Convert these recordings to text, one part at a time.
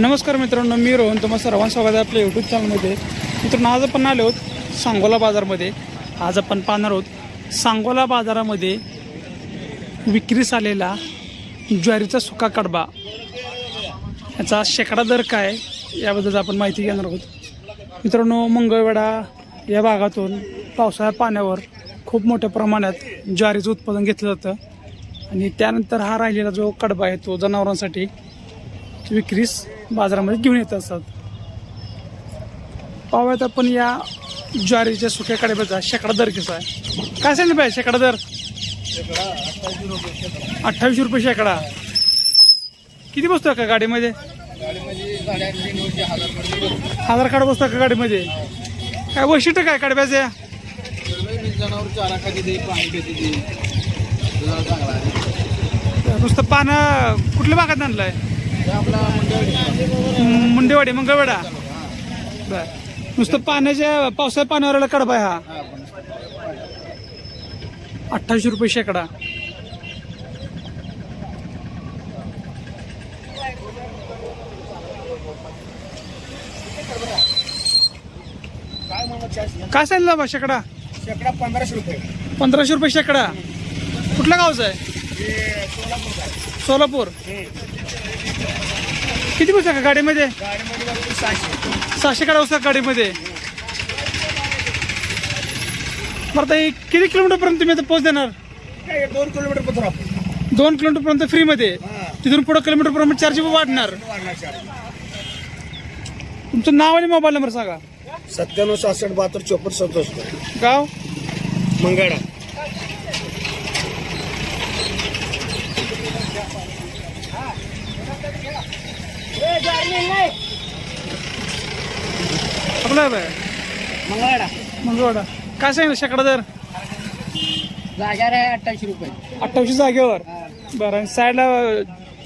नमस्कार मित्रांनो मी रोहन. तुम्हाला सर्वांचं स्वागत आहे आपल्या यूट्यूब चॅनलमध्ये मित्रांनो आज आपण आलो आहोत सांगोला बाजारमध्ये. आज आपण पाहणार आहोत सांगोला बाजारामध्ये विक्रीस आलेला ज्वारीचा सुका कडबा. याचा शेकडा दर काय याबद्दल आपण माहिती घेणार आहोत. मित्रांनो मंगळवेढा या भागातून पावसाळ्या पाण्यावर खूप मोठ्या प्रमाणात ज्वारीचं उत्पादन घेतलं जातं. आणि त्यानंतर हा राहिलेला जो कडबा आहे तो जनावरांसाठी विक्रीस बाजारामध्ये घेऊन येत असतात. पाहूयात आपण या ज्वारीच्या सुक्या कडब्याचा शेकडा दर कसा आहे? काय सांगितलं पाहिजे? शेकडा दर? अठ्ठावीसशे रुपये शेकडा. किती बसतो का गाडीमध्ये? आधार कार्ड बसतो का गाडीमध्ये? काय वैशिष्ट्य काय कडब्याचे नुसतं पानं कुठल्या भागात आणलंय? मुंडेवाडी मंगळवेढा बर. नुसतं पाण्याच्या पावसाळ्या पाण्यावर कडबा हा. पण अठ्ठावीसशे रुपये शेकडा. काय सांगितलं बा शेकडा? शेकडा पंधराशे रुपये. पंधराशे रुपये शेकडा. कुठल्या गावचा आहे? सोलापूर आहे. सोलापूर. किती बसता का गाडीमध्ये? सहाशे काढा बसता गाडीमध्ये. बरं हे किती किलोमीटरपर्यंत तुम्ही आता पोच देणार? दोन किलोमीटर पत्र दोन किलोमीटरपर्यंत फ्रीमध्ये. तिथून पुढे किलोमीटरपर्यंत चार्ज वाढणार. तुमचं नाव आणि मोबाईल नंबर सांगा. सत्त्याण्णव सहासष्ट बहात्तर चोपन्न सदुसष्ट. गाव? मंगळा. आपलं मंगळवाडा. काय सांगितलं शेकडा दर? जाग्यावर आहे अठ्ठावीसशे रुपये. अठ्ठावीसशे जागेवर? बरं आणि साईडला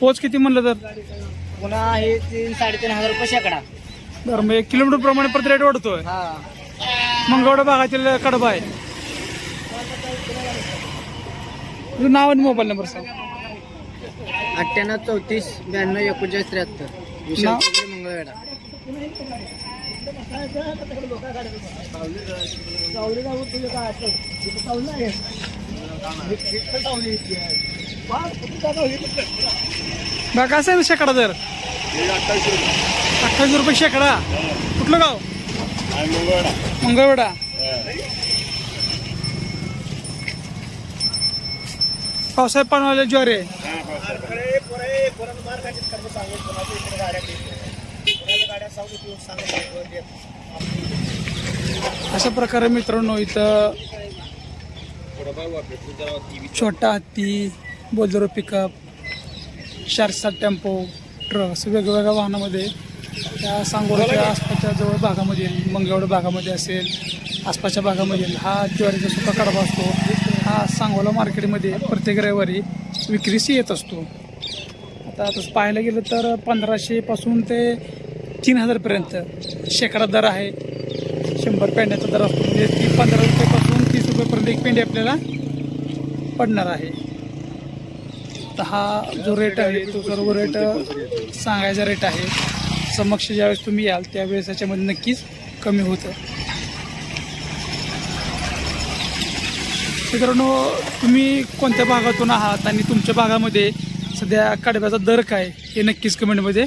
पोच किती म्हणलं तर? पुन्हा हे तीन साडेतीन हजार रुपये शेकडा. बरं मग एक किलोमीटर प्रमाणे प्रति रेट वाढतोय. हा. मंगळवाडा भागातील कडबा आहे. तुझं नाव आणि मोबाईल नंबर सांग. अठ्ठ्याण्णव चौतीस ब्याण्णव एकोणचाळीस त्र्याहत्तर. विशाल मंगळवेढा बा काय सांगितलं शेकडा दर. अठ्ठावीस रुपये शेकडा. कुठलं गाव? मंगळवेढा. पावसाळ्यात पाणवाले ज्वारी आहे. अशा प्रकारे मित्रांनो इथं छोटा हत्ती बोलेरो पिकअप शारसा सात टेम्पो ट्रक्स वेगवेगळ्या वाहनामध्ये त्या सांगोल्याच्या आसपासच्या जवळ भागामध्ये मंगळवेढा भागामध्ये असेल आसपासच्या भागामध्ये हा ज्वारीचा सुका कडबा असतो. हा सांगोला मार्केटमध्ये प्रत्येक रविवारी विक्रीस येत असतो. आता तसं पाहायला गेलं तर पंधराशेपासून ते तीन हजारपर्यंत शेकडा दर आहे. शंभर पेंड्याचा दर असतो. म्हणजे ती पंधरा रुपयापासून तीस रुपयेपर्यंत एक पेंडी आपल्याला पडणार आहे. तर हा जो रेट आहे तो सर्व रेट सांगायचा रेट आहे. समक्ष ज्यावेळेस तुम्ही याल त्यावेळेस याच्यामध्ये नक्कीच कमी होतं. मित्रांनो तुम्ही कोणत्या भागातून आहात आणि तुमच्या भागामध्ये सध्या कडब्याचा दर काय हे नक्कीच कमेंटमध्ये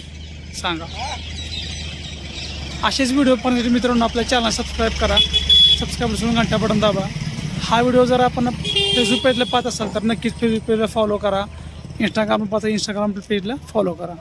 सांगा. असेच व्हिडिओ पाहण्यासाठी मित्रांनो आपल्या चॅनल सबस्क्राईब करा. सबस्क्राईब करून घंटा बटन दाबा. हा व्हिडिओ जर आपण फेसबुक पेजला पाहत असाल तर नक्कीच फेसबुक पेजला फॉलो करा. इंस्टाग्राम पाहता इंस्टाग्राम पेजला फॉलो करा.